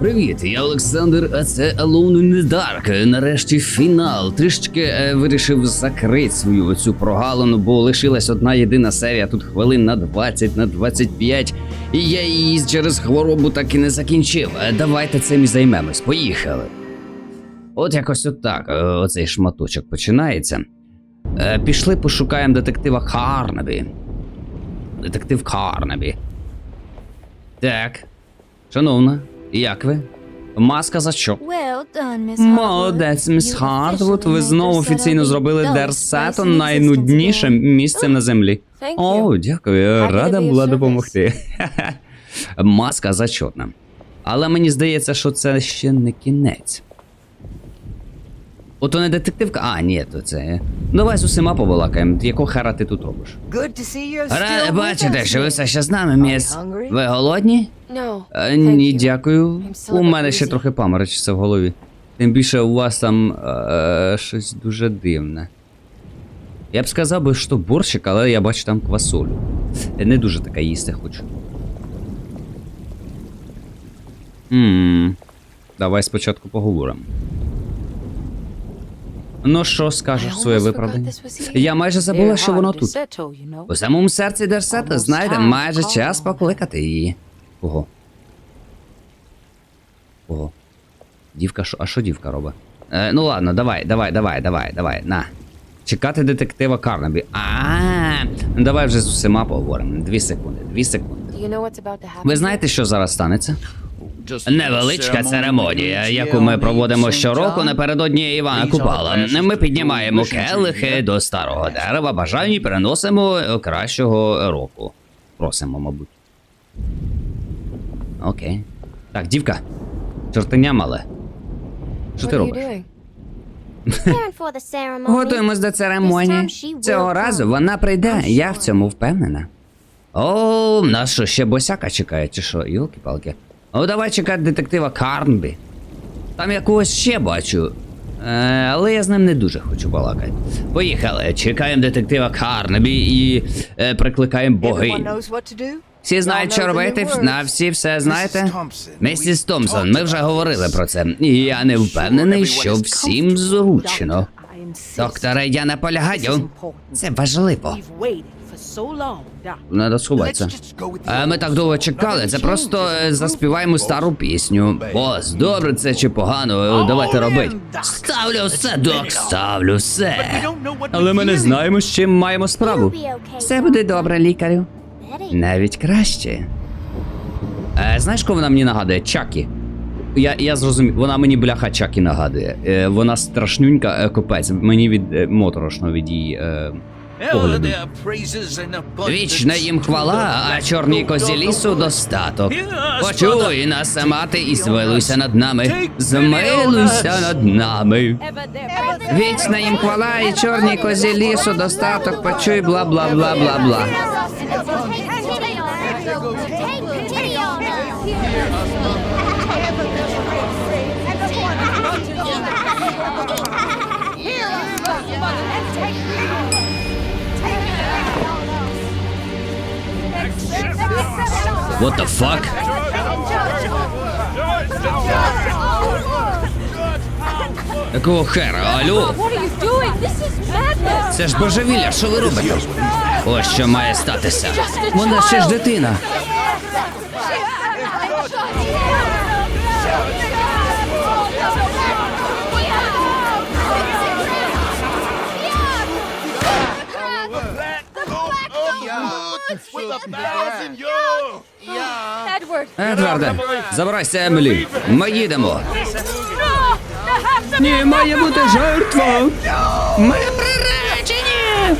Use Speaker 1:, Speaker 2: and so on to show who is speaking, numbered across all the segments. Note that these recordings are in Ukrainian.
Speaker 1: Привіт, я Олександр, а це Alone in the Dark. Нарешті фінал. Трішки е, вирішив закрити свою оцю прогалину, бо лишилась одна єдина серія, тут хвилин на 20, на 25, і я її через хворобу так і не закінчив. Е, давайте цим і займемось. Поїхали. От якось отак, е, оцей шматочок починається. Е, пішли пошукаємо детектива Карнабі. Детектив Карнабі. Так. Шановна, як ви? Маска за що? Молодець, міс Хартвуд. Ви знову офіційно зробили Дерсето найнуднішим місцем на землі. О, дякую, рада була допомогти. Маска зачотна. Але мені здається, що це ще не кінець. Ото не детективка. А, ні, то це. Давай з усіма побалакаємо. Якого хера ти тут робиш? Рада бачите, що ви все ще з нами, міс. Ви голодні? Е, Ні, дякую. У мене ще трохи паморочиться в голові. Тим більше у вас там е, щось дуже дивне. Я б сказав би, що борщик, але я бачу там квасолю. Я не дуже така їсти хочу. Ммм. Давай спочатку поговоримо. Ну, що скажеш своє виправдання? Я майже забула, що воно тут. У самому серці Дерсета, знаєте, майже час покликати її. Кого? Кого? Дівка, що? А що дівка робить? Е, ну ладно, давай, давай, давай, давай, давай, на. Чекати детектива Карнабі. А, ну давай вже з усіма поговоримо. Дві секунди, дві секунди. Ви знаєте, що зараз станеться? Невеличка церемонія, яку ми проводимо щороку напередодні Івана Купала. Ми піднімаємо келихи до старого дерева, бажання і переносимо кращого року. Просимо, мабуть. Окей. Так, дівка. Чортеня мале. Що ти робиш? Готуємось до церемонії. Цього разу вона прийде, я в цьому впевнена. О, нас що, ще босяка чекає, чи що? Йолки-палки. Ну, давай чекати детектива Карнбі. Там я когось ще бачу. Е, але я з ним не дуже хочу балакати. Поїхали, чекаємо детектива Карнбі і е, прикликаємо богинь. Всі знають, що робити, на всі все знаєте? Місіс Томпсон, ми вже говорили про це. І я не впевнений, що всім зручно. Докторе, я наполягаю. Це важливо. Надо сховатися. А ми так довго чекали, це просто е, заспіваємо стару пісню. Бос, добре це чи погано, е, давайте робити. Ставлю все, док, ставлю все. Але ми не знаємо, з чим маємо справу. Все буде добре, лікарю. Навіть краще. Е, знаєш, кого вона мені нагадує? Чакі. Я, я зрозумів, вона мені бляха Чакі нагадує. Е, вона страшнюнька, е, копець. Мені від е, моторошно від її. Е, погляду. Вічна їм хвала, а чорній козі лісу достаток. Почуй нас, мати, і звилуйся над нами. Змилуйся над нами. Вічна їм хвала, і чорній козі лісу достаток. Почуй, бла бла бла бла бла. What the fuck? Якого хера, алло? Це ж божевілля, що ви робите? Ось що має статися. Вона ще ж дитина. Едварде, забирайся, Емілі. Ми їдемо. Ні, має бути жертва. Ми приречені.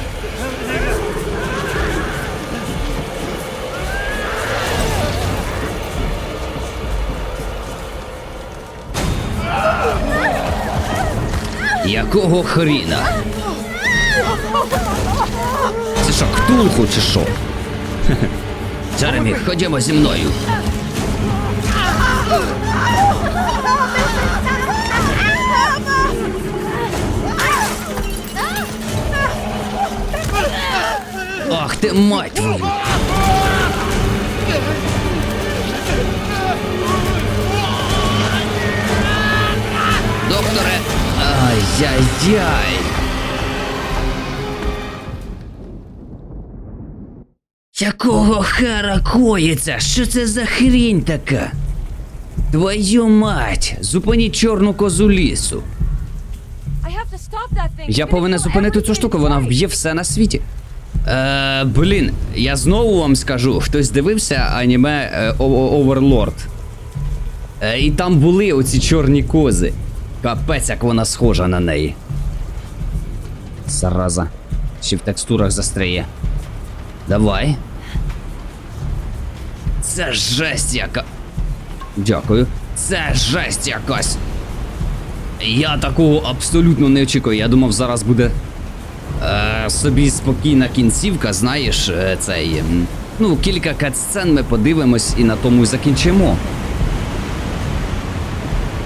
Speaker 1: Якого хріна? Це що, ктулху чи що? Джеремі, ходімо зі мною. Ах ти мать твою! Докторе, ай-яй-яй! Якого хера коїться? Що це за хрінь така? Твою мать! Зупиніть чорну козу лісу. Я повинен зупинити цю штуку, вона вб'є все на світі. Е, блін, я знову вам скажу, хтось дивився аніме е, Оверлорд. Е, і там були оці чорні кози. Капець, як вона схожа на неї. Зараза. Ще в текстурах застряє. Давай. Це жесть яка. Дякую. Це жесть якась. Я такого абсолютно не очікую. Я думав, зараз буде е, собі спокійна кінцівка, знаєш, е, цей. Ну, кілька катсцен ми подивимось і на тому й закінчимо.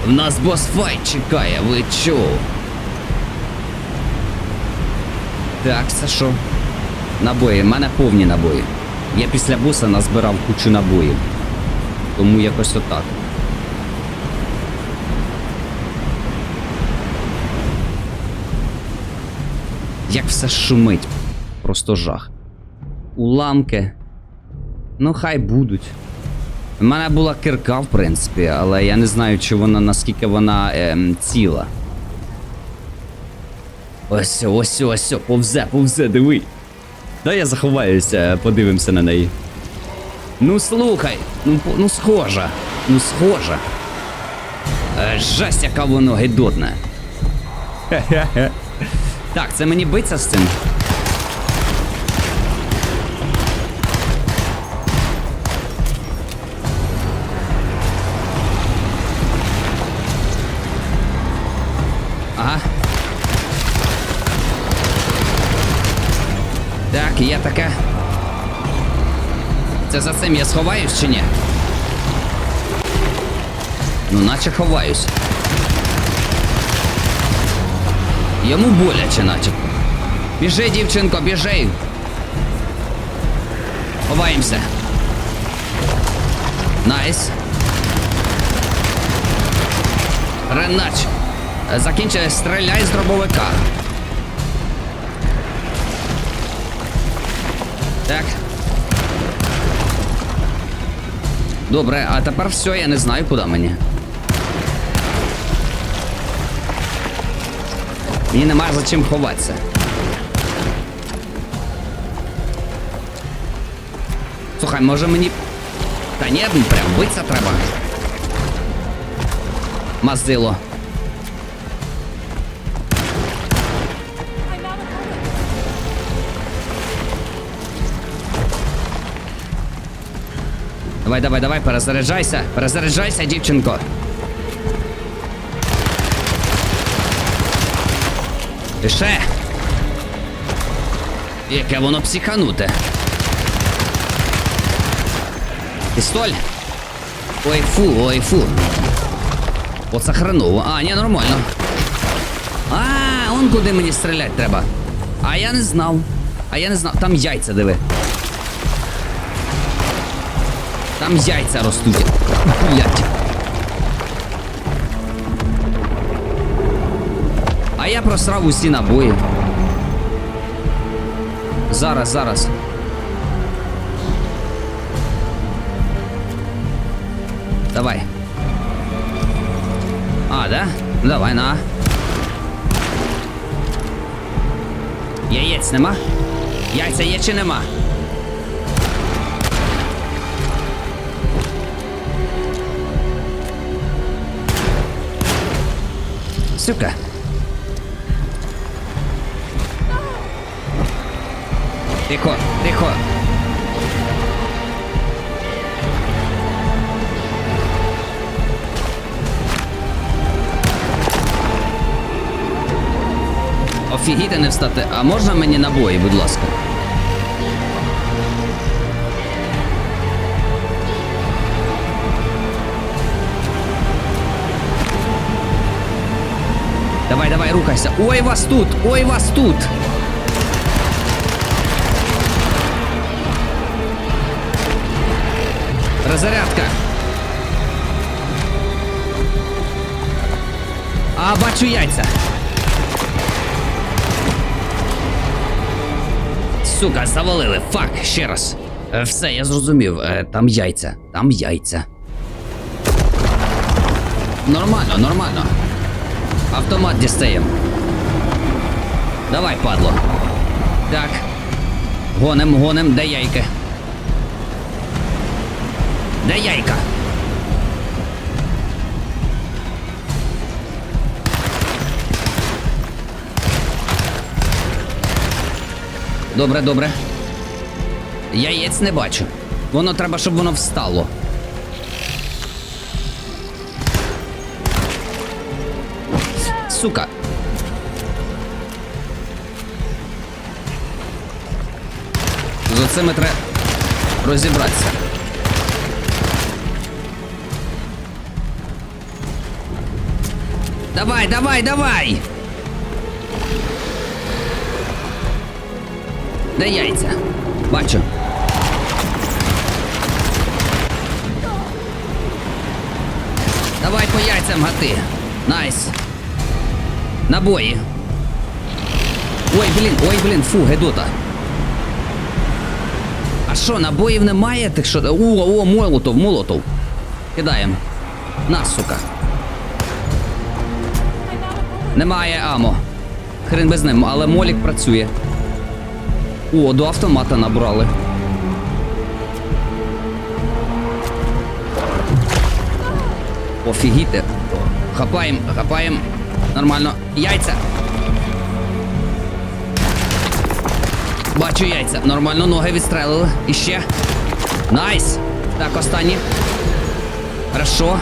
Speaker 1: В нас босфайт чекає, ви чо? Так, це що? Набої, в мене повні набої. Я після боса назбирав кучу набоїв. Тому якось отак. Як все шумить. Просто жах. Уламки. Ну, хай будуть. У мене була кирка, в принципі, але я не знаю, чи вона наскільки вона ем, ціла. Ось, ось, ось, повзе, повзе, диви. Дай я заховаюся, подивимося на неї. Ну слухай, ну, ну схожа, ну схожа. Е, яка воно гидотна. Так, це мені биться з цим. Таке. Це за цим я сховаюсь чи ні? Ну, наче ховаюсь. Йому боляче, начебто. Біжи, дівчинко, біжи. Ховаємося. Найс. Ренач. Закінчує, стріляй з дробовика. Так. Добре, а тепер все, я не знаю, куди мені. Мені нема за чим ховатися. Слухай, може мені. Та ні, прям битися треба. Маздило. Давай, давай, давай, перезаряджайся, перезаряджайся, дівчинко. І ще. Яке воно психануте. Пістоль. Ой, фу, ой, фу. Оце. А, ні, нормально. А, он куди мені стріляти треба. А я не знав. А я не знав. Там яйця диви. Там яйця ростуть. Блять. А я просрав усі набої. Зараз, зараз. Давай. А, да? Давай, на. Яєць нема? Яйця є чи нема? Сука. Тихо, тихо. Офігіти не встати. А можна мені набої, будь ласка? Давай, давай, рухайся. Ой, вас тут! Ой, вас тут! Розарядка. А, бачу яйця. Сука, завалили. Фак, ще раз. Е, все, я зрозумів. Е, там яйця. Там яйця. Нормально, нормально. Автомат дістаємо. Давай, падло. Так. Гоним, гоним, де яйки? Де яйка? Добре, добре. Яєць не бачу. Воно треба, щоб воно встало. Сука. З оцими треба розібратися. Давай, давай, давай! Де яйця? Бачу. Давай по яйцям гати. Найс. Набої. Ой, блін, ой, блін, фу, гедота. А що, набоїв немає? Тих що. О, о, молотов, молотов. Кидаємо. На, сука. Немає амо. Хрен без ним, але молік працює. О, до автомата набрали. Офігіти. Хапаємо, хапаємо. Нормально. Яйця. Бачу яйця. Нормально, ноги відстрелили. І ще. Найс. Так, останні. Хорошо.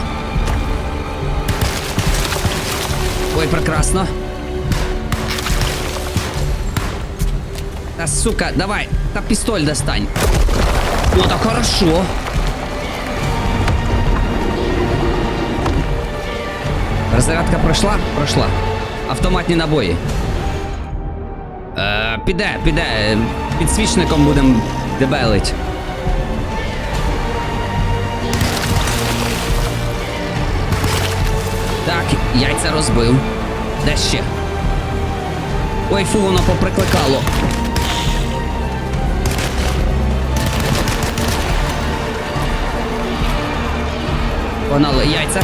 Speaker 1: Ой, прекрасно. Та сука, давай, та пістоль достань. О, так хорошо. Розрядка пройшла? Пройшла. Автоматні набої. Е, піде, піде. Підсвічником будемо дебелить. Так, яйця розбив. Де ще? Ой, фу, воно поприкликало. Погнали яйця.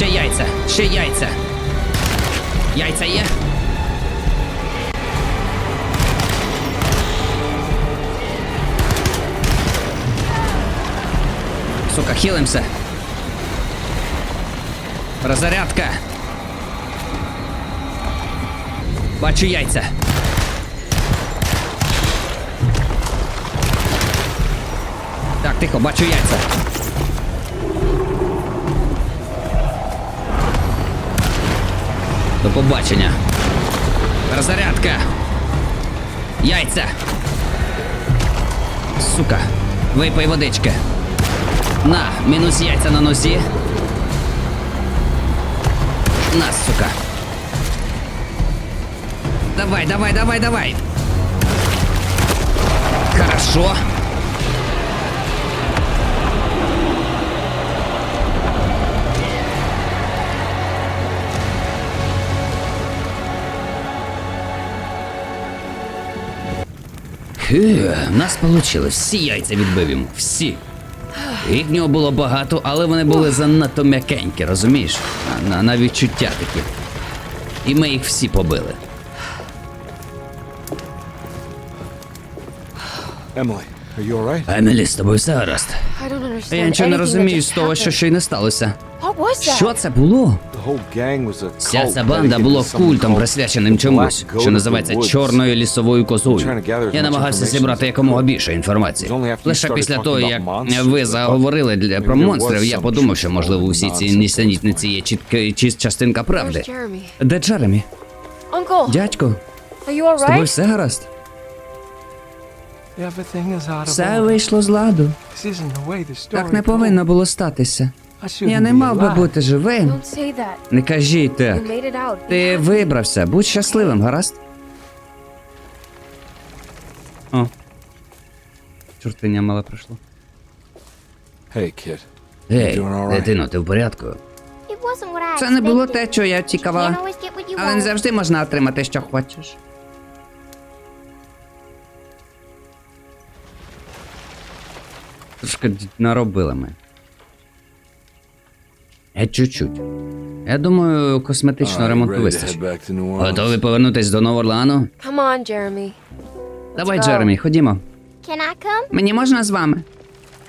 Speaker 1: Ще яйця, ще яйця. Яйця є. Сука, хилимся. Роззарядка. Бачу яйця. Так, тихо, бачу яйця. До побачення. Роззарядка. Яйця. Сука. Випий водички. На, мінус яйця на носі. На, сука. Давай, давай, давай, давай. Хорошо. Хе, в нас вийшло. Всі яйця відбив йому. Всі. Їх в нього було багато, але вони були занадто м'якенькі, розумієш? На, на, на відчуття такі. І ми їх всі побили.
Speaker 2: Emily, are you alright?
Speaker 1: Емілі, з тобою все гаразд. Я нічого не розумію з того, що
Speaker 3: happened.
Speaker 1: щойно сталося.
Speaker 3: What was that?
Speaker 1: Що це було?
Speaker 2: The whole gang
Speaker 1: Вся ця банда було культом, присвяченим чомусь, що називається чорною лісовою козою.
Speaker 2: trying to gather as
Speaker 1: Я намагався зібрати якомога більше інформації. Лише після того, як ви заговорили для про монстрів, я подумав, що можливо усі ці нісенітниці є чітка чи частинка правди. Де Джеремі? Дядько,
Speaker 3: are you
Speaker 1: з тобою все гаразд? Все вийшло з ладу. Так не повинно було статися. Я не мав би бути живим. Не кажіть так. Ти вибрався, будь щасливим, гаразд? О. Чортиня мала
Speaker 2: kid.
Speaker 1: Гей, дитино, ти в порядку? Це не було те, що я очікувала. Але не завжди можна отримати, що хочеш. Трошки наробили ми. Геть чуть-чуть. Я думаю, косметичного
Speaker 2: Alright,
Speaker 1: ремонту вистачить. Готові повернутись до Новоорлеану?
Speaker 3: Come.
Speaker 1: Давай. Джеремі, ходімо.
Speaker 4: Can I come?
Speaker 1: Мені можна з вами?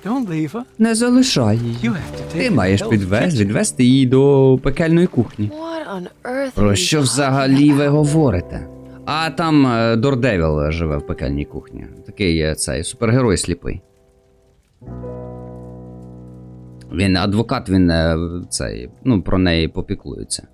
Speaker 5: Don't leave her.
Speaker 1: Не залишай її.
Speaker 5: You have to take
Speaker 1: Ти маєш підвез, відвести її до пекельної кухні.
Speaker 3: What on earth
Speaker 1: Про що взагалі ви говорите? А там е, Дордевіл живе в пекельній кухні. Такий е, цей супергерой сліпий. Він адвокат, він е, цей, ну, про неї попіклується.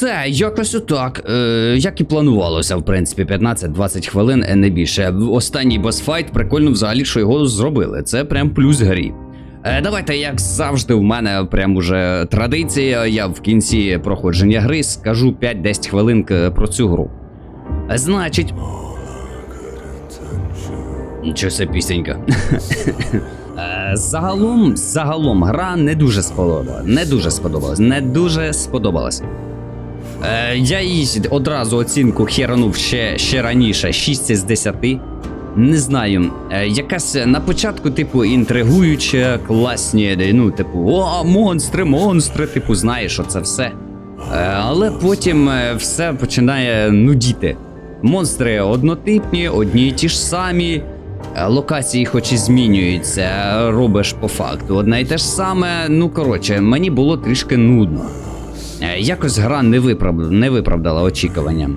Speaker 1: Все, якось отак. Е, як і планувалося, в принципі, 15-20 хвилин, е, не більше. Останній босфайт, прикольно взагалі, що його зробили. Це прям плюс грі. Е, давайте, як завжди, в мене прям уже традиція. Я в кінці проходження гри скажу 5-10 хвилин про цю гру. Значить. Нічого це пісенька. Е, Загалом, загалом, гра не дуже сподобала. Не дуже сподобалась. Не дуже сподобалась. Е, я їй одразу оцінку херанув ще, ще раніше 6 з 10. Не знаю, е, якась на початку, типу, інтригуюча, класні, ну, типу, о, монстри, монстри, типу, знаєш, що це все. Е, але потім е, все починає нудіти. Монстри однотипні, одні й ті ж самі. Е, Локації, хоч і змінюються, робиш по факту. Одне й те ж саме. Ну коротше, мені було трішки нудно. Е, Якось гра не, виправ... не виправдала очікування.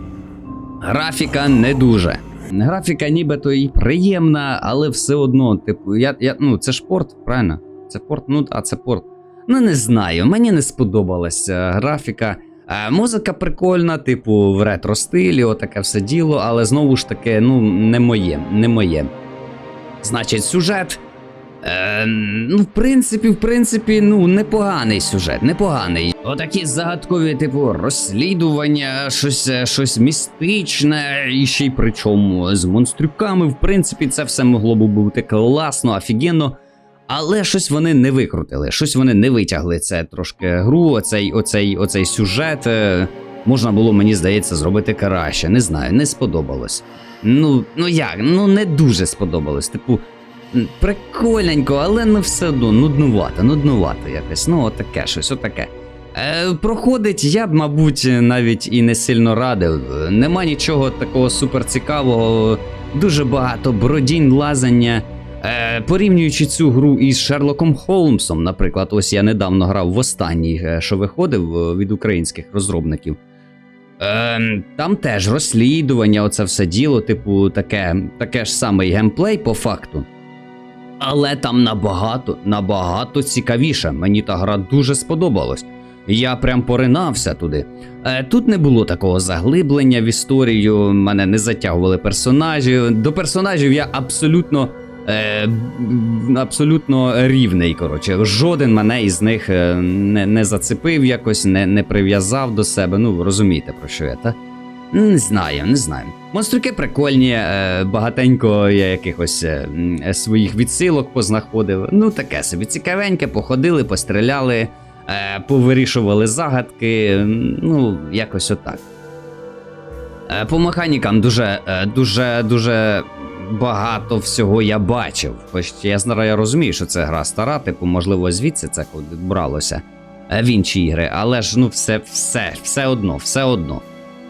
Speaker 1: Графіка не дуже. Графіка нібито і приємна, але все одно, типу, я, я, ну, це ж порт, правильно? Це порт, ну, а це порт. Ну, не знаю, мені не сподобалася графіка. А, музика прикольна, типу, в ретро стилі, отаке все діло, але знову ж таки, ну, не моє, не моє. Значить, сюжет. Е, ну, в принципі, в принципі, ну, непоганий сюжет, непоганий. Отакі загадкові, типу, розслідування, щось, е, щось містичне, і ще й причому з монстрюками. В принципі, це все могло б бути класно, офігенно. Але щось вони не викрутили, щось вони не витягли. Це трошки гру, оцей, оцей, оцей сюжет. е, Можна було, мені здається, зробити краще. Не знаю, не сподобалось. Ну, ну як, ну не дуже сподобалось. Типу, прикольненько, але ну все одно нуднувато, нуднувато якось. Ну, отаке щось, отаке. Е, проходить, я б, мабуть, навіть і не сильно радив. Нема нічого такого суперцікавого, дуже багато бродінь, лазання. Е, порівнюючи цю гру із Шерлоком Холмсом, наприклад, ось я недавно грав в останній, е, що виходив е, від українських розробників. Е, там теж розслідування, оце все діло, типу, таке, таке ж саме і геймплей по факту. Але там набагато, набагато цікавіше. Мені та гра дуже сподобалась. Я прям поринався туди. Е, тут не було такого заглиблення в історію, мене не затягували персонажі. До персонажів я абсолютно. Е, абсолютно рівний. Коротше, жоден мене із них е, не, не зацепив якось, не, не прив'язав до себе. Ну, розумієте, про що я, та? Не знаю, не знаю. Монстрюки прикольні, е, багатенько я якихось е, своїх відсилок познаходив. Ну, таке собі цікавеньке, походили, постріляли, е, повирішували загадки. Ну, якось отак. По механікам дуже, дуже, дуже багато всього я бачив. Хоч я знаю, я розумію, що це гра стара, типу, можливо, звідси це бралося в інші ігри, але ж ну все, все, все одно, все одно.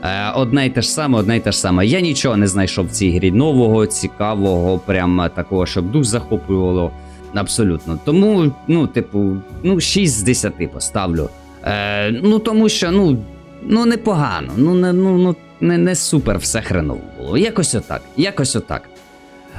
Speaker 1: Е, Одне й те ж саме, одне й те ж саме. Я нічого не знайшов в цій грі нового, цікавого, прям е, такого, щоб дух захоплювало. Абсолютно. Тому, ну, типу, ну, 6 з 10 поставлю. Е, ну, тому що, ну, ну, непогано. Ну, не, ну, ну, не, не супер все хреново було. Якось отак. Якось отак.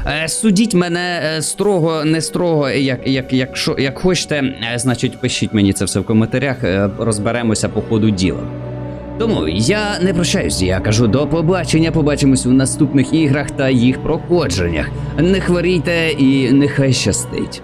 Speaker 1: Е, судіть мене е, строго, не строго, як, як, якщо, як хочете, значить, пишіть мені це все в коментарях, розберемося по ходу діла. Тому я не прощаюсь, я кажу до побачення. Побачимось у наступних іграх та їх проходженнях. Не хворійте і нехай щастить.